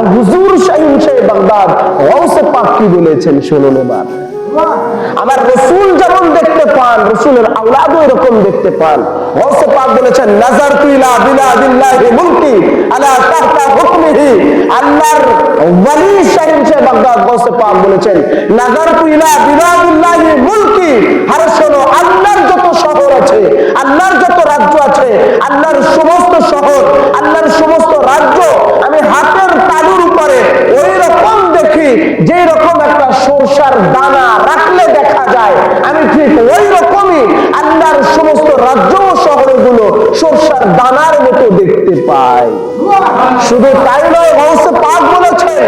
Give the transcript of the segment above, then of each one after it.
আর হুজুর শাহিন সাহেব বাগদাদ গৌসে পাক কি বলেছেন শুনুন এবার। আমার রসুল যেমন দেখতে পান, রসুলের আওলাদও এরকম দেখতে পান। গৌসে পাক বলেছেন, নাজার তুইলা বিলাদিল্লাহি মুলকি আলা তাহতা হুকমিহি। আল্লাহর ওয়ালি শাহিন সাহেব বাগদাদ গৌসে পাক বলেছেন, নাজার তুইলা বিলাদিল্লাহি মুলকি আরে শোনো আল্লাহর যত শহর আছে আল্লাহর যত রাজ্য আছে আল্লাহর সমস্ত শহর আল্লাহর সমস্ত রাজ্য আমি হাতের তালুর উপরে ওই রকম দেখি যে রকম একটা সরষার দানা রাখলে দেখা যায়, আমি ঠিক ওই রকমই আল্লাহর সমস্ত রাজ্য ও শহরগুলো সরষার দানার মতো দেখতে পাই। শুধু তাই নয় গৌসে পাক বলেছেন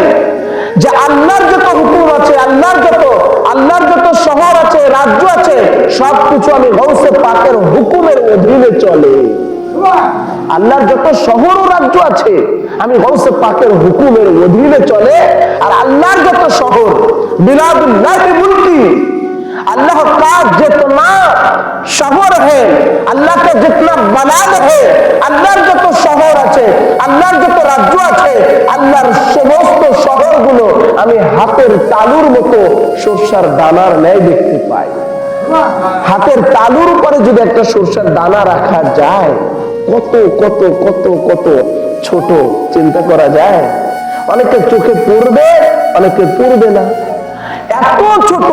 যে আল্লাহর যত হুকুম আছে, আল্লাহর যত আল্লাহর যত শহর আছে, রাজ্য আছে, সবকিছু আমি গৌসে পাকের হুকুমের অধীনে চলে। আল্লাহর যত শহর ও রাজ্য আছে আমি গৌসে পাকের হুকুমের অধীনে চলে আর আল্লাহর যত শহর বিলাদুল্লাহ মুলকি अल्लाह का जितना শহর হে আল্লাহকে জিতনা বানান হে আল্লাহর যত শহর আছে আল্লাহর যত রাজ্য আছে আল্লাহর সমস্ত শহরগুলো আমি হাতের তালুর মতো সরষার দানার ন্যায় দেখতে পাই হাতের তালুর উপরে যদি একটা সরষার দানা রাখা যায় কত কত কত কত ছোট চিন্তা করা যায়? অনেকে চোখে পড়বে, অনেকে পড়বে না। এত ছোট,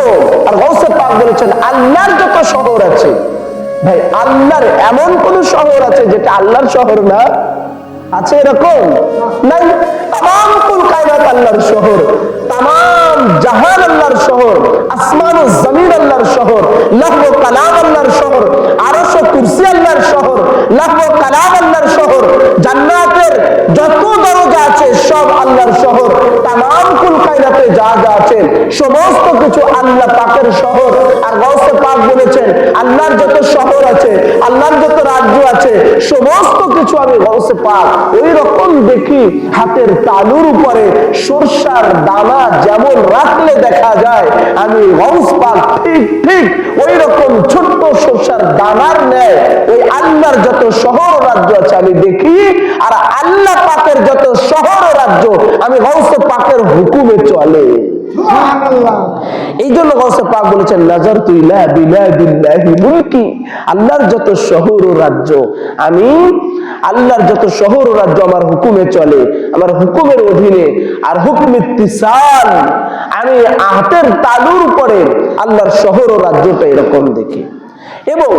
আর গৌসে পাক বলেছেন, আল্লাহর যত শহর আছে, ভাই, আল্লাহর এমন কোন শহর আছে যেটা আল্লাহর শহর না? আছে এরকম? নাই। তাম কুল কায়নাত আল্লাহর শহর তাম জাহান আল্লাহর শহর আসমান ও জমিন আল্লাহর শহর লহব কালাম আল্লাহর শহর আরশ ও কুরসি আল্লাহর শহর লহব কালাম আল্লাহর শহর জান্নাতের যত দরজা আছে সব আল্লাহর শহর তাম কুল কায়নাতে যা যা আছেন সমস্ত কিছু আল্লাহ পাকের শহর। আর গৌসে পাক বলেছেন, আল্লাহর যত শহর আছে, আল্লাহর যত রাজ্য আছে, সমস্ত কিছু আমি গৌসে পাক ওই রকম দেখি হাতের তালুর উপরে সরষার দানা যেমন রাখলে দেখা যায়, আমি গৌস পাক ঠিক ঠিক ওই রকম ছোট্ট সরষার দানার ন্যায় আল্লাহর যত শহর রাজ্য আছে আমি দেখি আর আল্লাহ পাকের যত শহর রাজ্য আমি গৌসে পাকের হুকুমে চলে। এই জন্য গৌসে পাক বলেছেন নাজার তুইলা বিলাদিল্লাহি মুলকি। আল্লাহর যত শহর ও রাজ্য আমি আল্লাহর যত শহর ও রাজ্য আমার হুকুমে চলে। আমার হুকুমের অধীনে আর হুকুম ইত্তিসাল আমি তালুর উপরে আল্লাহর শহর ও রাজ্যটা এরকম দেখি। এবং